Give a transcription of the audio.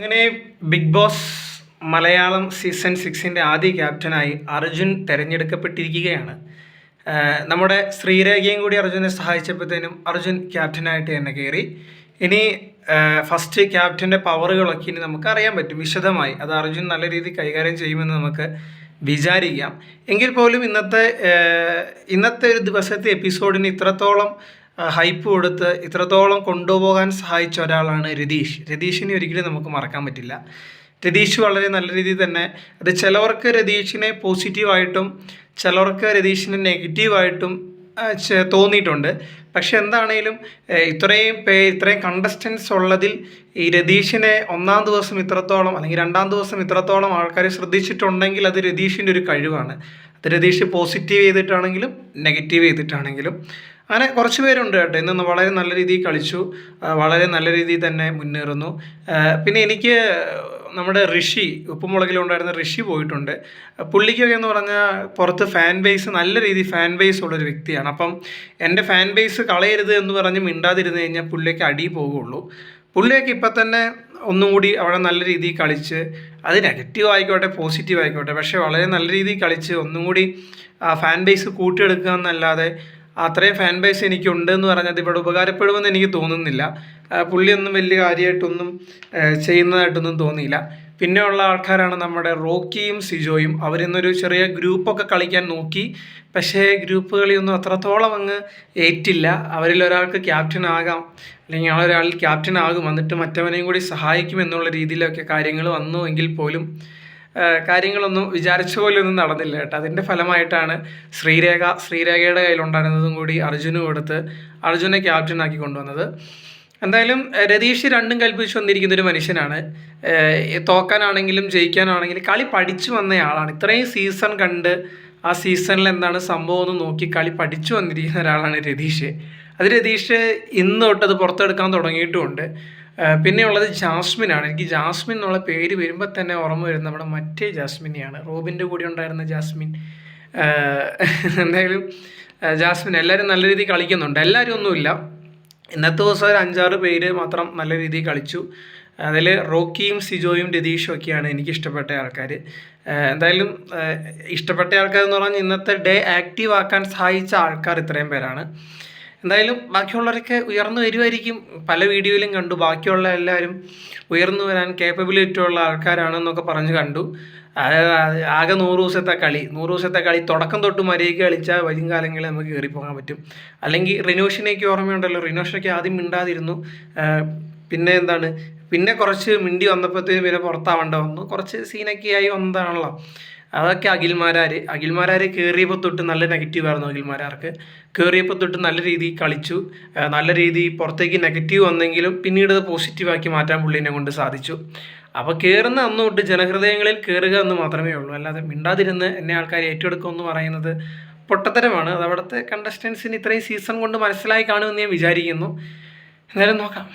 അങ്ങനെ big Boss Malayalam season സിക്സിന്റെ ആദ്യ ക്യാപ്റ്റനായി അർജുൻ തിരഞ്ഞെടുക്കപ്പെട്ടിരിക്കുകയാണ്. നമ്മുടെ ശ്രീരേഖയും കൂടി അർജുനെ സഹായിച്ചപ്പോഴത്തേനും അർജുൻ ക്യാപ്റ്റനായിട്ട് തന്നെ കയറി. ഇനി ഫസ്റ്റ് ക്യാപ്റ്റന്റെ പവറുകളൊക്കെ ഇനി നമുക്ക് അറിയാൻ പറ്റും. വിശദമായി അത് അർജുൻ നല്ല രീതിയിൽ കൈകാര്യം ചെയ്യുമെന്ന് നമുക്ക് വിചാരിക്കാം. എങ്കിൽ പോലും ഇന്നത്തെ ഇന്നത്തെ ഒരു ദിവസത്തെ എപ്പിസോഡിന് ഇത്രത്തോളം ഹൈപ്പ് കൊടുത്ത് ഇത്രത്തോളം കൊണ്ടുപോകാൻ സഹായിച്ച ഒരാളാണ് രതീഷ്. രതീഷിനെ ഒരിക്കലും നമുക്ക് മറക്കാൻ പറ്റില്ല. രതീഷ് വളരെ നല്ല രീതിയിൽ തന്നെ അത് ചിലവർക്ക് രതീഷിനെ പോസിറ്റീവായിട്ടും ചിലവർക്ക് രതീഷിനെ നെഗറ്റീവായിട്ടും തോന്നിയിട്ടുണ്ട്. പക്ഷെ എന്താണേലും ഇത്രയും പേ ഇത്രയും കണ്ടസ്റ്റൻസ് ഉള്ളതിൽ ഈ രതീഷിനെ ഒന്നാം ദിവസം ഇത്രത്തോളം അല്ലെങ്കിൽ രണ്ടാം ദിവസം ഇത്രത്തോളം ആൾക്കാർ ശ്രദ്ധിച്ചിട്ടുണ്ടെങ്കിൽ അത് രതീഷിന്റെ ഒരു കഴിവാണ്. അത് രതീഷ് പോസിറ്റീവ് ചെയ്തിട്ടാണെങ്കിലും നെഗറ്റീവ് ചെയ്തിട്ടാണെങ്കിലും അങ്ങനെ കുറച്ച് പേരുണ്ട് കേട്ടോ. ഇന്ന് വളരെ നല്ല രീതിയിൽ കളിച്ചു. വളരെ നല്ല രീതിയിൽ തന്നെ മുന്നേറുന്നു. പിന്നെ എനിക്ക് നമ്മുടെ ഋഷി ഉപ്പുമുളകിലുണ്ടായിരുന്ന ഋഷി പോയിട്ടുണ്ട്. പുള്ളിക്കൊക്കെ എന്ന് പറഞ്ഞാൽ പുറത്ത് ഫാൻ ബേസ് നല്ല രീതിയിൽ ഫാൻ ബേസ് ഉള്ളൊരു വ്യക്തിയാണ്. അപ്പം എന്റെ ഫാൻ ബേസ് കളയരുത് എന്ന് പറഞ്ഞ് മിണ്ടാതിരുന്ന് കഴിഞ്ഞാൽ പുള്ളിക്ക് അടി പോകുള്ളൂ. പുള്ളിയൊക്കെ ഇപ്പം തന്നെ ഒന്നും കൂടി അവിടെ നല്ല രീതിയിൽ കളിച്ച് അത് നെഗറ്റീവ് ആയിക്കോട്ടെ പോസിറ്റീവ് ആയിക്കോട്ടെ പക്ഷേ വളരെ നല്ല രീതിയിൽ കളിച്ച് ഒന്നും കൂടി ഫാൻ ബേസ് കൂട്ടിയെടുക്കുക എന്നല്ലാതെ അത്രയും ഫാൻ ബേസ് എനിക്കുണ്ട് എന്ന് പറഞ്ഞത് ഇവിടെ ഉപകാരപ്പെടുമെന്ന് എനിക്ക് തോന്നുന്നില്ല. പുള്ളിയൊന്നും വലിയ കാര്യമായിട്ടൊന്നും ചെയ്യുന്നതായിട്ടൊന്നും തോന്നിയില്ല. പിന്നെ ഉള്ള ആൾക്കാരാണ് നമ്മുടെ റോക്കിയും സിജോയും. അവരിന്നൊരു ചെറിയ ഗ്രൂപ്പൊക്കെ കളിക്കാൻ നോക്കി. പക്ഷേ ഗ്രൂപ്പ് കളിയൊന്നും അത്രത്തോളം അങ്ങ് ഏറ്റില്ല. അവരിൽ ഒരാൾക്ക് ക്യാപ്റ്റൻ ആകാം അല്ലെങ്കിൽ ആ ഒരാൾ ക്യാപ്റ്റൻ ആകും എന്നിട്ട് മറ്റവനെയും കൂടി സഹായിക്കും എന്നുള്ള രീതിയിലൊക്കെ കാര്യങ്ങൾ വന്നു എങ്കിൽ പോലും കാര്യങ്ങളൊന്നും വിചാരിച്ച പോലെ ഒന്നും നടന്നില്ല കേട്ടോ. അതിന്റെ ഫലമായിട്ടാണ് ശ്രീരേഖ ശ്രീരേഖയുടെ കയ്യിലുണ്ടായിരുന്നതും കൂടി അർജുനും എടുത്ത് അർജുനെ ക്യാപ്റ്റനാക്കി കൊണ്ടുവന്നത്. എന്തായാലും രതീഷ് രണ്ടും കൽപ്പിച്ച് വന്നിരിക്കുന്ന ഒരു മനുഷ്യനാണ് തോക്കാനാണെങ്കിലും ജയിക്കാനാണെങ്കിലും കളി പഠിച്ചു വന്നയാളാണ്. ഇത്രയും സീസൺ കണ്ട് ആ സീസണിൽ എന്താണ് സംഭവം എന്ന് നോക്കി കളി പഠിച്ചു വന്നിരിക്കുന്ന ഒരാളാണ് രതീഷ്. അത് രതീഷ് ഇന്ന് തൊട്ടത് പുറത്തെടുക്കാൻ തുടങ്ങിയിട്ടുമുണ്ട്. ഏഹ് ജാസ്മിൻ ആണ് എനിക്ക് ജാസ്മിൻ എന്നുള്ള പേര് വരുമ്പോൾ തന്നെ ഓർമ്മ വരുന്നത് നമ്മുടെ മറ്റേ ജാസ്മിനെയാണ്. റോബിന്റെ കൂടെ ഉണ്ടായിരുന്ന ജാസ്മിൻ. എന്തായാലും ജാസ്മിൻ എല്ലാവരും നല്ല രീതിയിൽ കളിക്കുന്നുണ്ട്. എല്ലാവരും ഒന്നുമില്ല. ഇന്നത്തെ ദിവസം ഒരു അഞ്ചാറ് പേര് മാത്രം നല്ല രീതിയിൽ കളിച്ചു. അതിൽ റോക്കിയും സിജോയും രതീഷും ഒക്കെയാണ് എനിക്ക് ഇഷ്ടപ്പെട്ട ആൾക്കാർ എന്തായാലും ഇഷ്ടപ്പെട്ട ആൾക്കാർ എന്ന് പറഞ്ഞാൽ ഇന്നത്തെ ഡേ ആക്റ്റീവ് ആക്കാൻ സഹായിച്ച ആൾക്കാർ ഇത്രയും പേരാണ്. എന്തായാലും ബാക്കിയുള്ളവരൊക്കെ ഉയർന്നു വരുമായിരിക്കും പല വീഡിയോയിലും കണ്ടു. ബാക്കിയുള്ള എല്ലാവരും ഉയർന്നു വരാൻ കേപ്പബിലിറ്റി ഉള്ള ആൾക്കാരാണെന്നൊക്കെ പറഞ്ഞ് കണ്ടു. ആകെ നൂറ് ദിവസത്തെ കളി. നൂറ് ദിവസത്തെ കളി തുടക്കം തൊട്ട് മര്യാദയ്ക്ക് കളിച്ചാൽ വരും കാലങ്ങളിൽ നമുക്ക് കയറിപ്പോകാൻ പോകാൻ പറ്റും. അല്ലെങ്കിൽ റിനോഷിനേക്ക് ഓർമ്മയുണ്ടല്ലോ. റിനോഷിനൊക്കെ ആദ്യം മിണ്ടാതിരുന്നു. പിന്നെ എന്താണ്? പിന്നെ കുറച്ച് മിണ്ടി വന്നപ്പോഴത്തേക്കും പിന്നെ പുറത്താവേണ്ട വന്നു. കുറച്ച് സീനൊക്കെ ആയി വന്നതാണല്ലോ. അതൊക്കെ അഖിൽമാരാർ അഖിൽമാരാർ കയറിയപ്പോൾ തൊട്ട് നല്ല നെഗറ്റീവ് ആയിരുന്നു അഖിൽമാരാർക്ക്. കയറിയപ്പോൾ തൊട്ട് നല്ല രീതിയിൽ കളിച്ചു. നല്ല രീതിയിൽ പുറത്തേക്ക് നെഗറ്റീവ് വന്നെങ്കിലും പിന്നീട് അത് പോസിറ്റീവാക്കി മാറ്റാൻ പുള്ളീനെ കൊണ്ട് സാധിച്ചു. അപ്പോൾ കയറുന്ന അന്ന് തൊട്ട് ജനഹൃദയങ്ങളിൽ കയറുക എന്ന് മാത്രമേ ഉള്ളൂ. അല്ലാതെ മിണ്ടാതിരുന്ന് എന്നെ ആൾക്കാർ ഏറ്റെടുക്കും എന്ന് പറയുന്നത് പൊട്ടത്തരമാണ്. അത് അവിടുത്തെ കണ്ടസ്റ്റൻസിന് ഇത്രയും സീസൺ കൊണ്ട് മനസ്സിലായി കാണുമെന്ന് ഞാൻ വിചാരിക്കുന്നു. എന്തായാലും നോക്കാം.